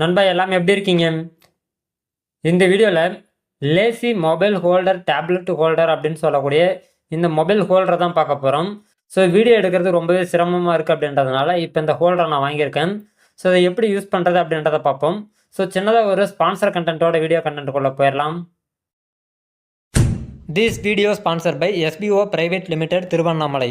நண்பா எல்லாமே எப்படி இருக்கீங்க? இந்த வீடியோவில் lazy mobile holder tablet holder அப்படின்னு சொல்லக்கூடிய இந்த மொபைல் ஹோல்டரை தான் பார்க்க போகிறோம் ஸோ வீடியோ எடுக்கிறது ரொம்பவே சிரமமாக இருக்குது அப்படின்றதுனால இப்போ இந்த ஹோல்டர் நான் வாங்கியிருக்கேன். ஸோ இதை எப்படி யூஸ் பண்ணுறது அப்படின்றத பார்ப்போம். ஸோ சின்னதாக ஒரு ஸ்பான்சர் கண்டென்ட்டோட வீடியோ கண்டென்ட்டுக்குள்ளே போயிடலாம். This video sponsor by S P O private limited Tiruvannamalai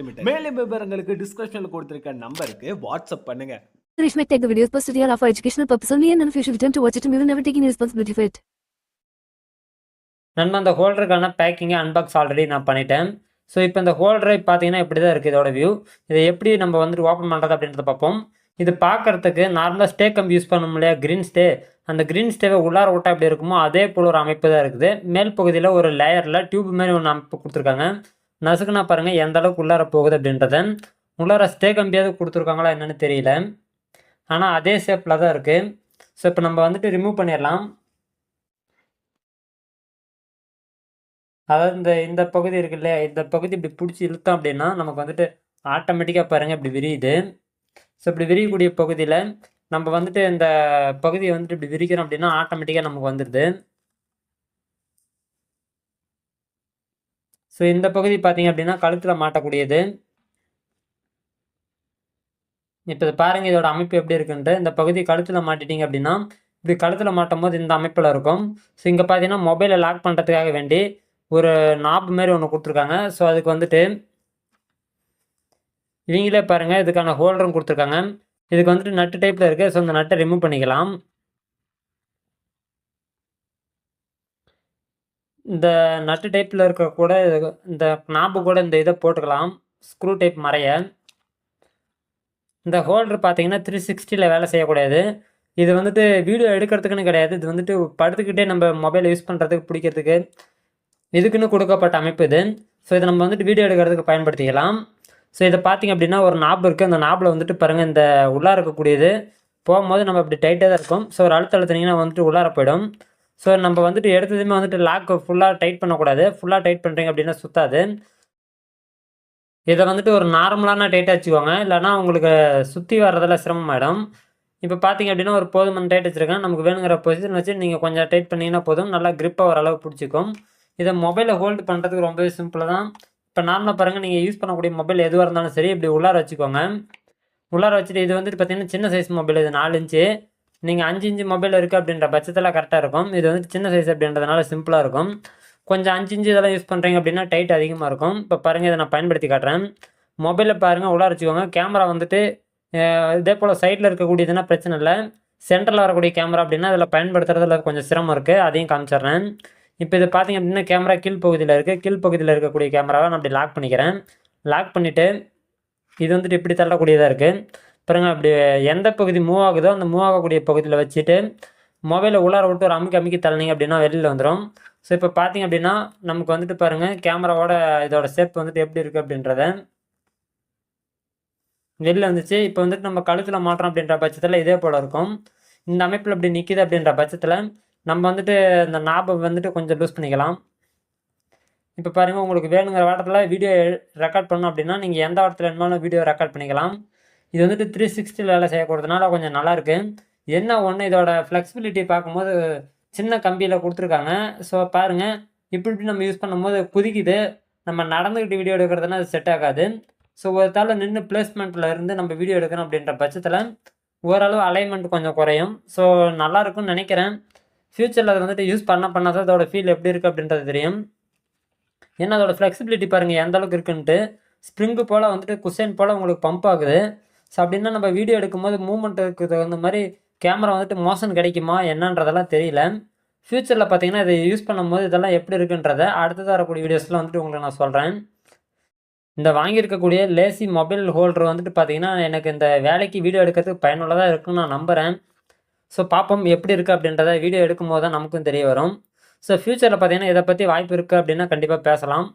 limited மேலும் விவரங்களுக்கு டிஸ்கிரிப்ஷன்ல கொடுத்திருக்க நம்பருக்கு வாட்ஸ்அப் பண்ணுங்க. Rich might take the videos posted here are for educational purpose only and if you should attempt to watch it and we will never take any responsibility for it. நண்பா அந்த ஹோல்டருக்கான பேக்கிங்கை unbox already நான் பண்ணிட்டேன். So இப்போ இந்த ஹோல்டரை பார்த்தீங்கன்னா இப்படி தான் இருக்குது இதோட வியூ இதை எப்படி நம்ம வந்துட்டு ஓப்பன் பண்ணுறது அப்படின்றத பார்ப்போம். இது பார்க்கறதுக்கு நார்மலாக ஸ்டே கம்பி யூஸ் பண்ண இல்லையா? க்ரீன் ஸ்டே அந்த க்ரீன் ஸ்டேவை உள்ளார விட்டா எப்படி இருக்குமோ அதே போல் ஒரு அமைப்பு தான் இருக்குது. மேல் பகுதியில் ஒரு லேயரில் டியூப் மாதிரி ஒன்று அமைப்பு கொடுத்துருக்காங்க. நசுக்குனா பாருங்கள் எந்த அளவுக்கு உள்ளார போகுது அப்படின்றத. உள்ளார ஸ்டே கம்பியாவது கொடுத்துருக்காங்களா என்னென்னு தெரியல. ஆனால் அதே ஷேப்பில் தான் இருக்குது ஸோ இப்போ நம்ம வந்துட்டு ரிமூவ் பண்ணிடலாம். அதாவது இந்த இந்த பகுதி இருக்கு இல்லையா? இந்த பகுதி இப்படி பிடிச்சி இழுத்தோம் அப்படின்னா நமக்கு வந்துட்டு ஆட்டோமேட்டிக்காக பாருங்கள் இப்படி விரியுது. ஸோ இப்படி விரியக்கூடிய பகுதியில் நம்ம வந்துட்டு இந்த பகுதியை வந்துட்டு இப்படி விரிக்கிறோம் அப்படின்னா ஆட்டோமேட்டிக்காக நமக்கு வந்துடுது ஸோ இந்த பகுதி பார்த்தீங்க அப்படின்னா கழுத்தில் மாட்டக்கூடியது. இப்போ இது பாருங்கள் இதோட அமைப்பு எப்படி இருக்குன்ட்டு. இந்த பகுதி கழுத்தில் மாட்டிட்டீங்க அப்படின்னா இப்படி கழுத்தில் மாட்டும் போது இந்த அமைப்பில் இருக்கும். ஸோ இங்கே பார்த்தீங்கன்னா மொபைலை லாக் பண்ணுறதுக்காக வேண்டி ஒரு நாப் மாரி ஒன்று கொடுத்துருக்காங்க. ஸோ அதுக்கு வந்துட்டு இவங்களே பாருங்கள் இதுக்கான ஹோல்டரும் கொடுத்துருக்காங்க. இதுக்கு வந்துட்டு நட்டு டைப்பில் இருக்குது ஸோ இந்த நட்டை ரிமூவ் பண்ணிக்கலாம். இந்த நட்டு டைப்பில் இருக்க கூட இந்த நாப்பு கூட இந்த இதை போட்டுக்கலாம். ஸ்க்ரூ டைப் மறைய. இந்த ஹோல்டர் பார்த்தீங்கன்னா த்ரீ சிக்ஸ்டியில் வேலை செய்யக்கூடாது இது வந்துட்டு வீடியோ எடுக்கிறதுக்குன்னு கிடையாது. இது வந்துட்டு படுத்துக்கிட்டே நம்ம மொபைல் யூஸ் பண்ணுறதுக்கு பிடிக்கிறதுக்கு இதுக்குன்னு கொடுக்கப்பட்ட அமைப்பு இது. ஸோ இதை நம்ம வந்துட்டு வீடியோ எடுக்கிறதுக்கு பயன்படுத்திக்கலாம். ஸோ இதை பார்த்தீங்க அப்படின்னா ஒரு நாப் இருக்குது அந்த நாப்பில் வந்துட்டு பாருங்கள் இந்த உள்ளார இருக்கக்கூடியது. போகும்போது நம்ம அப்படி டைட்டாக தான் இருக்கும். ஸோ ஒரு அழுத்த அழுத்தினீங்கன்னா வந்துட்டு உள்ளார போயிடும். ஸோ நம்ம வந்துட்டு எடுத்ததுமே வந்துட்டு லாக் ஃபுல்லாக டைட் பண்ணக்கூடாது. ஃபுல்லாக டைட் பண்ணுறீங்க அப்படின்னா சுத்தாது. இதை வந்துட்டு ஒரு நார்மலான டைட்டாக வச்சுக்கோங்க. இல்லைன்னா உங்களுக்கு சுற்றி வர்றதெல்லாம் சிரமமாயிடும். இப்போ பார்த்தீங்க அப்படின்னா ஒரு போதுமான டைட் வச்சுருக்கேன். நமக்கு வேணுங்கிற பொசிஷன் வச்சு நீங்கள் கொஞ்சம் டைட் பண்ணிங்கன்னா போதும். நல்லா கிரிப்பாக ஓரளவு பிடிச்சிக்கும். இதை மொபைலை ஹோல்டு பண்ணுறதுக்கு ரொம்பவே சிம்பிளாக தான். இப்போ நார்மலாக பாருங்கள் நீங்கள் யூஸ் பண்ணக்கூடிய மொபைல் எதுவாக இருந்தாலும் சரி இப்படி உள்ளார வச்சுக்கோங்க. உள்ளார வச்சுட்டு இது வந்துட்டு பார்த்தீங்கன்னா சின்ன சைஸ் மொபைல் இது நாலு இன்ச்சு நீங்கள் அஞ்சு இன்ச்சு மொபைல் இருக்குது அப்படின்ற பட்சத்தில் கரெக்டாக இருக்கும். இது வந்துட்டு சின்ன சைஸ் அப்படின்றதுனால சிம்பிளாக இருக்கும். கொஞ்சம் அஞ்சு இன்ச்சு இதெல்லாம் யூஸ் பண்ணுறீங்க அப்படின்னா டைட் அதிகமாக இருக்கும். இப்போ பாருங்கள் இதை நான் பயன்படுத்தி காட்டுறேன். மொபைலில் பாருங்கள் உள்ளார வச்சுக்கோங்க. கேமரா வந்துட்டு இதே போல் சைடில் இருக்கக்கூடியதுன்னா பிரச்சனை இல்லை. சென்டரில் வரக்கூடிய கேமரா அப்படின்னா அதில் பயன்படுத்துறதுல கொஞ்சம் சிரமம் இருக்குது அதையும் காமிச்சிடுறேன். இப்போ இது பார்த்திங்க அப்படின்னா கேமரா கீழ் பகுதியில் இருக்குது கீழ் பகுதியில் இருக்கக்கூடிய கேமராவை நான் அப்படி லாக் பண்ணிக்கிறேன். லாக் பண்ணிவிட்டு இது வந்துட்டு இப்படி தள்ளக்கூடியதாக இருக்குது பாருங்க அப்படி எந்த பகுதி மூவ் ஆகுதோ அந்த மூவ் ஆகக்கூடிய பகுதியில் வச்சுட்டு மொபைலை உள்ளார விட்டு ஒரு அமுக்கி அமுக்கி தள்ளினீங்க அப்படின்னா வெளியில் வந்துடும் ஸோ இப்போ பார்த்தீங்க அப்படின்னா நமக்கு வந்துட்டு பாருங்கள் கேமராவோட இதோட ஷேப் வந்துட்டு எப்படி இருக்குது அப்படின்றத வெளில வந்துச்சு. இப்போ வந்துட்டு நம்ம கழுத்தில் மாட்டுறோம் அப்படின்ற பட்சத்தில் இதே போல் இருக்கும். இந்த அமைப்பில் இப்படி நிற்கிது அப்படின்ற பட்சத்தில் நம்ம வந்துட்டு இந்த நாபை வந்துட்டு கொஞ்சம் லூஸ் பண்ணிக்கலாம். இப்போ பாருங்கள் உங்களுக்கு வேணுங்கிற வாரத்தில் வீடியோ ரெக்கார்ட் பண்ணோம் அப்படின்னா நீங்கள் எந்த வாரத்தில் வேணுமாலும் வீடியோ ரெக்கார்ட் பண்ணிக்கலாம். இது வந்துட்டு த்ரீ சிக்ஸ்டியில் வேலை செய்யக்கூடாதுனால கொஞ்சம் நல்லாயிருக்கு என்ன ஒன்று இதோட ஃப்ளெக்சிபிலிட்டி பார்க்கும்போது சின்ன கம்பியில் கொடுத்துருக்காங்க. ஸோ பாருங்கள் இப்படி இப்படி நம்ம யூஸ் பண்ணும்போது குதிக்குது. நம்ம நடந்துக்கிட்டு வீடியோ எடுக்கிறதுனா அது செட் ஆகாது. ஸோ ஒரு தாள் நின்று பிளேஸ்மெண்ட்டில் இருந்து நம்ம வீடியோ எடுக்கணும் அப்படின்ற பட்சத்தில் ஓரளவு அலைன்மெண்ட் கொஞ்சம் குறையும். ஸோ நல்லாயிருக்கும்னு நினைக்கிறேன். ஃப்யூச்சரில் அதை வந்துட்டு யூஸ் பண்ண பண்ண தான் அதோட ஃபீல் எப்படி இருக்குது அப்படின்றது தெரியும். ஏன்னா அதோட ஃப்ளெக்சிபிலிட்டி பாருங்கள் எந்த அளவுக்கு இருக்குன்ட்டு. ஸ்ப்ரிங்கு போல் வந்துட்டு குஷன் போல் உங்களுக்கு பம்ப் ஆகுது. ஸோ அப்படின்னா நம்ம வீடியோ எடுக்கும்போது மூமெண்ட்டுக்கு தகுந்த மாதிரி கேமரா வந்துட்டு மோஷன் கிடைக்குமா என்னன்றதெல்லாம் தெரியல. ஃப்யூச்சரில் பார்த்தீங்கன்னா இதை யூஸ் பண்ணும்போது இதெல்லாம் எப்படி இருக்குன்றத அடுத்து தரக்கூடிய வீடியோஸில் வந்துட்டு உங்களுக்கு நான் சொல்கிறேன் இந்த வாங்கியிருக்கக்கூடிய லேசி மொபைல் ஹோல்டர் வந்துட்டு பார்த்தீங்கன்னா எனக்கு இந்த வேலைக்கு வீடியோ எடுக்கிறதுக்கு பயனுள்ளதாக இருக்குன்னு நான் நம்புகிறேன் ஸோ பார்ப்போம் எப்படி இருக்குது அப்படின்றத வீடியோ எடுக்கும் போது தான் நமக்கும் தெரிய வரும். ஸோ ஃப்யூச்சரில் பார்த்தீங்கன்னா இதை பற்றி வாய்ப்பு இருக்குது அப்படின்னா கண்டிப்பாக பேசலாம்.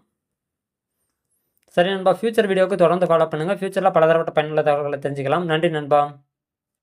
சரி நண்பா ஃப்யூச்சர் வீடியோவுக்கு தொடர்ந்து ஃபாலோ பண்ணுங்கள் ஃப்யூச்சரில் பலதரப்பட்ட பயனுள்ள தகவல்களை தெரிஞ்சுக்கலாம். நன்றி நண்பா.